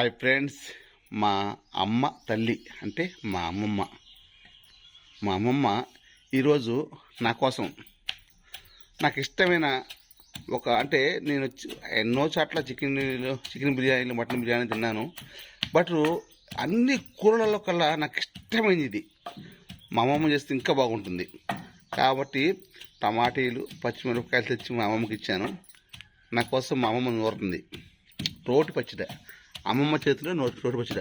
Hi friends మా అమ్మ తల్లి అంటే మా అమ్మమ్మ. మా అమ్మమ్మ ఈరోజు నా కోసం నాకు ఇష్టమైన ఒక అంటే నేను ఎన్నో చోట్ల చికెన్ చికెన్ బిర్యానీలు మటన్ బిర్యానీ తిన్నాను. బట్ అన్ని కూరలలో కల్లా నాకు ఇష్టమైనది ఇది. మా అమ్మమ్మ చేస్తే ఇంకా బాగుంటుంది. కాబట్టి టమాటీలు పచ్చిమిరపకాయలు తెచ్చి మా అమ్మమ్మకి ఇచ్చాను. నా కోసం మా అమ్మమ్మ నూరుతుంది. రోటి పచ్చిడ. అమ్మమ్మ చేతిలో నోటి రోటి పచ్చిడ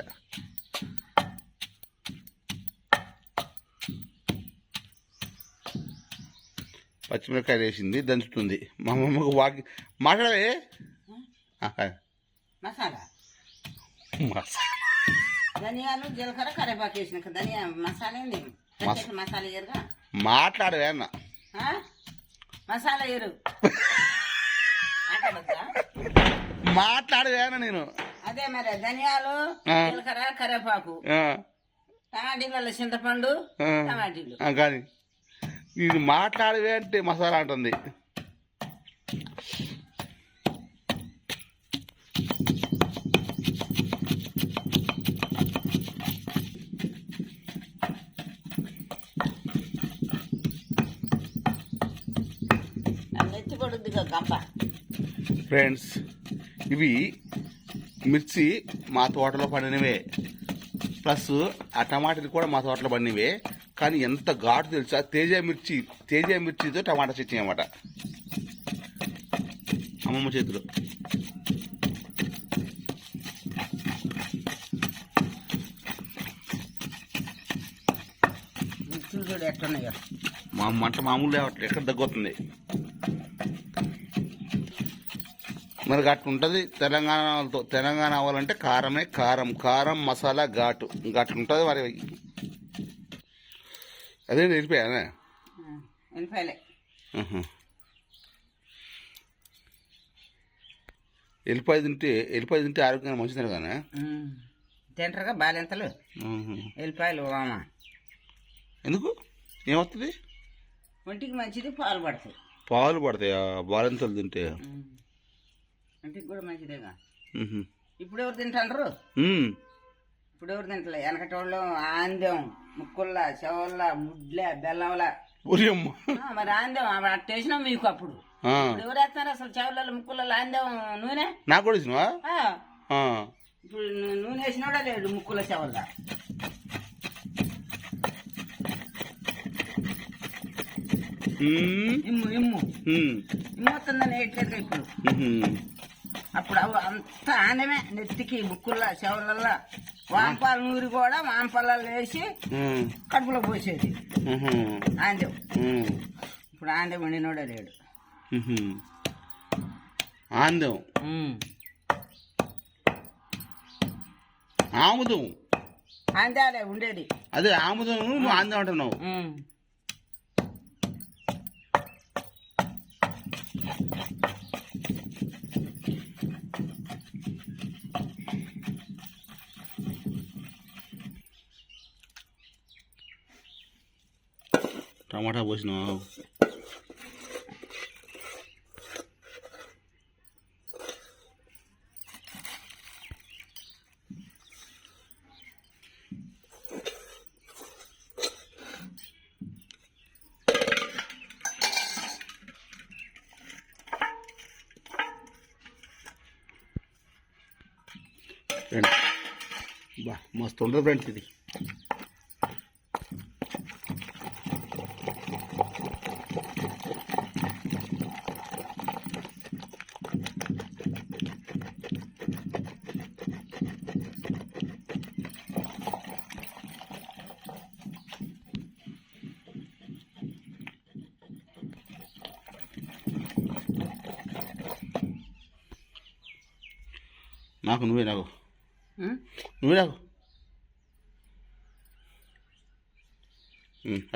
పచ్చిమిరపకాయలు వేసింది దంచుతుంది. మా అమ్మమ్మకు వాకి మాట్లాడవే. మసాలా? మస- ధనియాలు జీలకర్ర కరివేపాకు వేసినాక ధనియా మసాలా ఏంది? మసాలా మాట్లాడవే అన్న? మసాలా ఎరు మాట్లాడొద్దా? మాట్లాడవే అన్న నేను. అదే మరి ధనియాలు. జీలకర్ర కరివేపాకు ఆ, టమాటీలలో చింతపండు. టమాటీలు కానీ ఇది మాట్లాడవే అంటే మసాలా అంటుంది ఫ్రెండ్స్ ఇవి మిర్చి మా తోటలో పండినవే. ప్లస్ ఆ టమాటాలు కూడా మా తోటలో పండినవే. కానీ ఎంత ఘాటు తెలుసా? తేజ మిర్చి తేజ మిర్చితో టమాటా చట్నీ అన్నమాట. అమ్మమ్మ చేతిలో. మా మంట మామూలు ఎక్కడ తగ్గుతుంది మరి గట్టు ఉంటుంది. తెలంగాణతో తెలంగాణ అవ్వాలంటే కారమే కారం. కారం మసాలా ఘాటు. గట్టు ఉంటుంది మరి. అదే ఎనిపాయలే ఎల్లిపాయ తింటే ఎల్లిపాయ తింటే ఆరోగ్యానికి మంచిది కానీ తింటారుగా బాలెంతలు. ఎల్లిపాయలు వామ ఎందుకు? ఏమవుతుంది ఒంటికి మంచిది పాలు పడతాయి. పాలు పడతాయా? బాలింతలు తింటే? ఒంటికి కూడా మంచిదేగా. ఇప్పుడు ఎవరు తింటారు. ఇప్పుడు ఎవరు తింటలే? వెనకటి వాళ్ళు ఆందెం ముక్కుల్లా చెవల్లా ముడ్లే బెల్లంలా. మరి ఆందెం అట్ట వేసినాం మీకు అప్పుడు. ఎవరు వేస్తున్నారు అసలు చెవులలో ముక్కులలో ఆందెం నూనె? నాకు కూడా ఆ. ఇప్పుడు నూనె వేసినోడా లేడు ముక్కుల చెవల్లా. ఇమ్ము ఇమ్ము. ఇమ్ము వస్తుందని ఏట్లేదు ఇప్పుడు. అప్పుడు అవి అంత ఆందమే నెత్తికి ముక్కుల్లా చెవులల్లా. వాంపాలు నూరి కూడా వాంపాలలో వేసి. కడుపులో పోసేది. ఆందెం మ్. ఇప్పుడు ఆందెం వండినోడే లేడు. మ్హూ. ఆందం ఆముదం. ఆందాలే ఉండేది. అదే ఆముదం నువ్వు ఆందం అంటున్నావు. టమాటా పోసినావు? ఫ్రెండ్స్ బా మస్తు ఉండదు ఫ్రెండ్స్ ఇది. నాకు నువ్వే నాకు. నువ్వే నాకు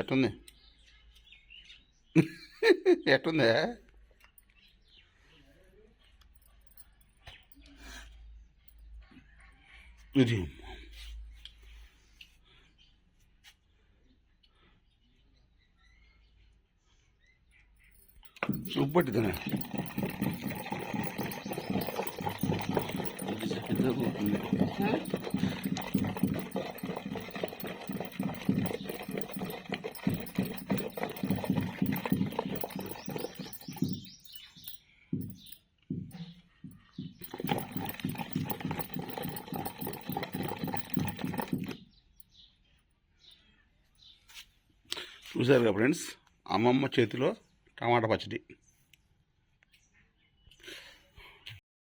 ఎట్టుంది? ఎట్టుందే? ఇది ఉప్పు పట్టిద్దనే జరుగుతుంది చూసారుగా ఫ్రెండ్స్ అమ్మమ్మ చేతిలో టమాటా పచ్చడి.